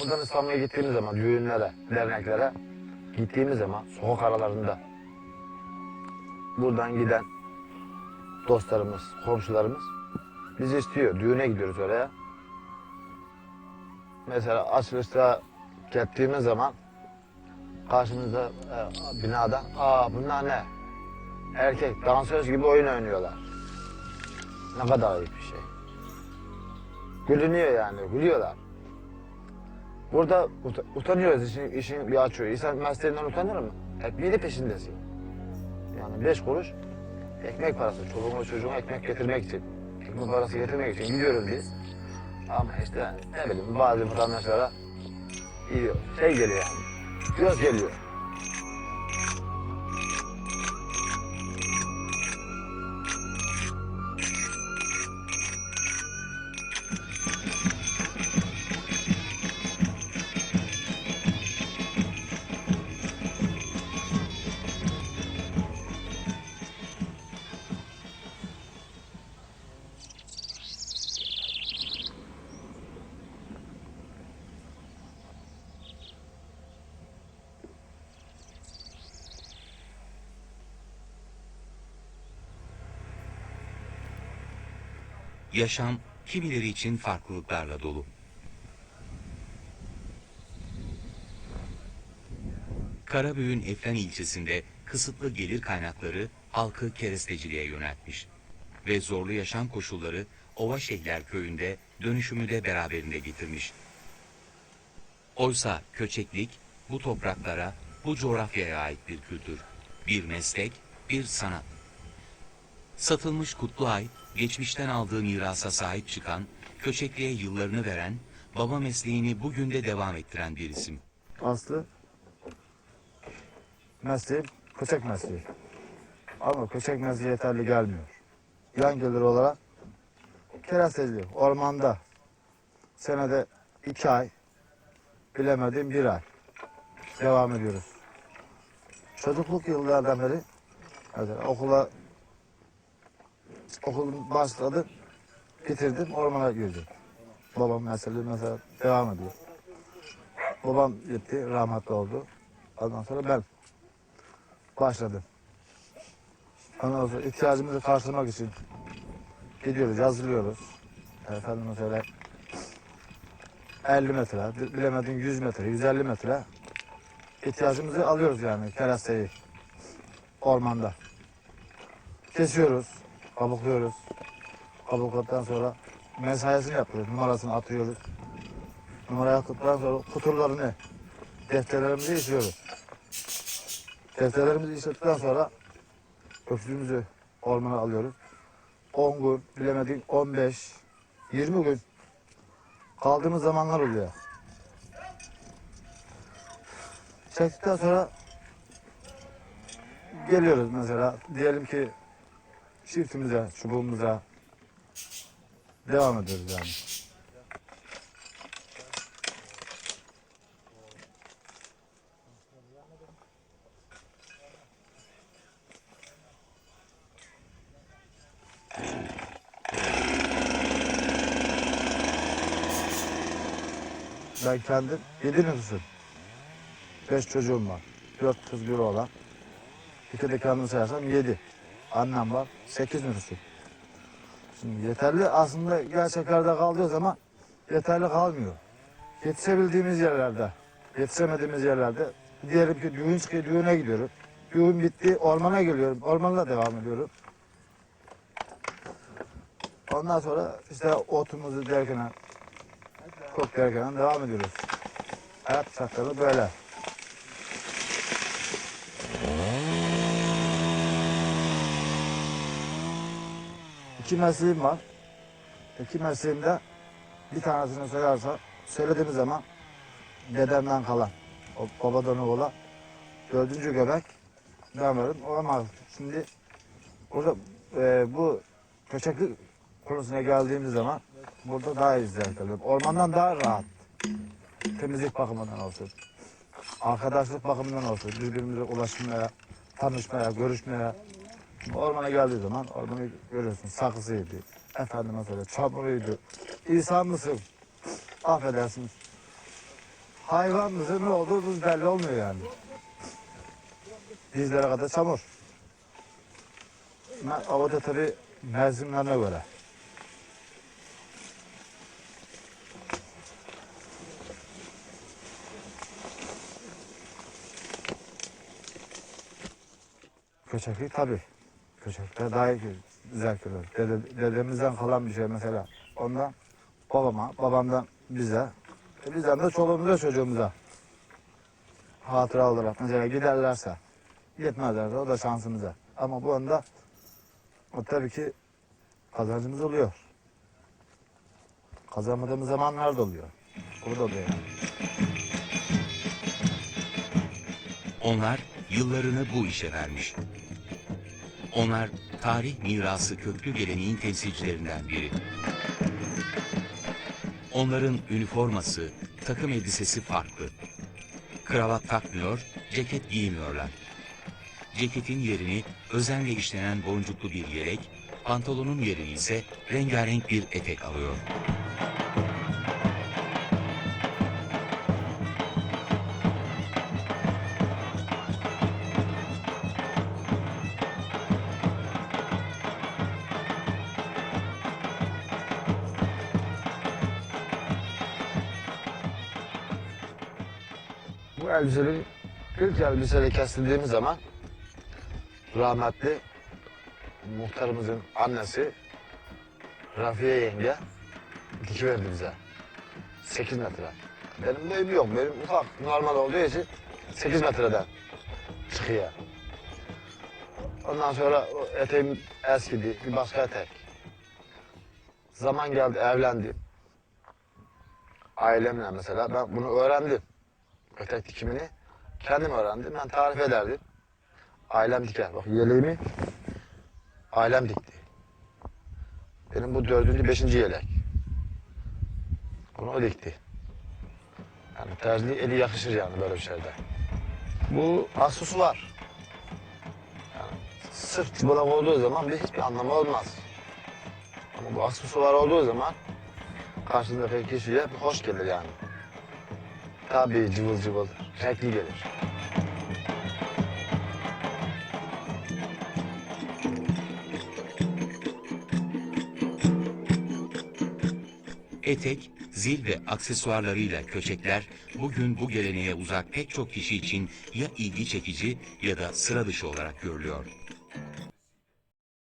Buradan İstanbul'a gittiğimiz zaman düğünlere, derneklere gittiğimiz zaman sokak aralarında buradan giden dostlarımız, komşularımız bizi istiyor. Düğüne gidiyoruz oraya. Mesela açılışta gittiğimiz zaman karşımızda e, binada aa bunlar ne? Erkek dansöz gibi oyun oynuyorlar. Ne kadar ayıp bir şey. Gülünüyor yani, gülüyorlar. Burada uta- utanıyoruz işin, işin bir açıyor. İnsan mesleğinden utanır mı? Ekmeği peşindesin. Yani beş kuruş ekmek parası. Çoluğuma çocuğuma ekmek getirmek için. Ekmek parası getirmek için gidiyoruz biz. Ama işte ne bileyim bazı vatandaşlara iyi şey geliyor yani. Göz geliyor. Yaşam kimileri için farklılıklarla dolu. Karabüğün Efren ilçesinde kısıtlı gelir kaynakları halkı keresteciliğe yöneltmiş. Ve zorlu yaşam koşulları Ovaşehirler köyünde dönüşümü de beraberinde getirmiş. Oysa köçeklik bu topraklara, bu coğrafyaya ait bir kültür, bir meslek, bir sanat. Satılmış Kutluay, geçmişten aldığı mirasa sahip çıkan, köçekliğe yıllarını veren, baba mesleğini bugün de devam ettiren bir isim. Aslı mesleğim köçek mesleği. Ama köçek mesleği yeterli gelmiyor. Yan gelir olarak kerestecilik, ormanda senede iki ay, bilemedim bir ay devam ediyoruz. Çocukluk yıllardan beri mesela okula okul başladı, bitirdim, ormana girdim. Babam mesela, mesela devam ediyor. Babam gitti, rahmetli oldu. Ondan sonra ben başladım. Ondan sonra ihtiyacımızı karşılamak için gidiyoruz, hazırlıyoruz. Efendim söyle 50 metre, bilemedin 100 metre, 150 metre ihtiyacımızı alıyoruz yani keresteyi ormanda. Kesiyoruz, kabukluyoruz. Kabukladıktan sonra mesaisini yapıyoruz, numarasını atıyoruz. Numara yaptıktan sonra kutularını, defterlerimizi işliyoruz. Defterlerimizi işledikten sonra öksüzümüzü ormana alıyoruz. 10 gün, bilemedik 15, 20 gün kaldığımız zamanlar oluyor. Çektikten sonra geliyoruz mesela. Diyelim ki çiftimize, çubuğumuza devam ediyoruz yani. Ben kendim yedi nüfusum. Beş çocuğum var. Dört kız bir oğlan. İki de kendim sayarsam yedi. Annem var. Sekiz nüfusum. Şimdi yeterli aslında gerçeklerde kaldığı zaman yeterli kalmıyor. Yetişebildiğimiz yerlerde, yetişemediğimiz yerlerde diyelim ki düğün çıkıyor, düğüne gidiyorum. Düğün bitti, ormana geliyorum. Ormanla devam ediyorum. Ondan sonra işte otumuzu derken, kok derken devam ediyoruz. Hayat şartları böyle. İki mesleğim var. İki mesleğimde bir tanesini söylersem, söylediğim zaman dedemden kalan, o babadan oğula dördüncü göbek ben varım. Ama şimdi burada e, bu köçeklik konusuna geldiğimiz zaman burada daha iyi zevk alıyorum. Ormandan daha rahat. Temizlik bakımından olsun. Arkadaşlık bakımından olsun. Birbirimize ulaşmaya, tanışmaya, görüşmeye. Ormana geldiği zaman ormanı görüyorsun. Sakızıydı. Efendime söyle çamuruydu. İnsan mısın? Affedersiniz. hayvanımızın ne olduğu belli olmuyor yani. Dizlere kadar çamur. Me- O da tabii mevsimlerine göre. Köçeklik tabii. Köçekler daha iyi zevk olur. Dede, dedemizden kalan bir şey mesela. Ondan babama, babamdan bize, e bizden de çoluğumuza çocuğumuza hatıra olarak mesela giderlerse gitmezlerse o da şansımıza. Ama bu anda o tabii ki kazancımız oluyor. Kazanmadığımız zamanlar da oluyor. O da yani. Onlar yıllarını bu işe vermiş. Onlar tarih mirası köklü geleneğin temsilcilerinden biri. Onların üniforması, takım elbisesi farklı. Kravat takmıyor, ceket giymiyorlar. Ceketin yerini özenle işlenen boncuklu bir yelek, pantolonun yerini ise rengarenk bir etek alıyor. Bu elbisenin ilk elbiseyle kesildiğimiz zaman rahmetli muhtarımızın annesi Rafiye yenge dikiverdi bize. 8 metre. Benim boyum yok. Benim ufak normal olduğu için 8 metreden çıkıyor. Ondan sonra eteğim eskidi. Bir başka etek. Zaman geldi evlendim. Ailemle mesela ben bunu öğrendim etek dikimini kendim öğrendim. Ben tarif ederdim. Ailem diker. Bak yeleğimi ailem dikti. Benim bu dördüncü, beşinci yelek. Bunu o dikti. Yani terziye eli yakışır yani böyle bir şeyde. Bu asusu var. Yani sırf çıbalak olduğu zaman bir hiçbir anlamı olmaz. Ama bu asusu var olduğu zaman karşındaki kişiye bir hoş gelir yani. Tabii cıvıl cıvıl, renkli gelir. Etek, zil ve aksesuarlarıyla köçekler bugün bu geleneğe uzak pek çok kişi için ya ilgi çekici ya da sıra dışı olarak görülüyor.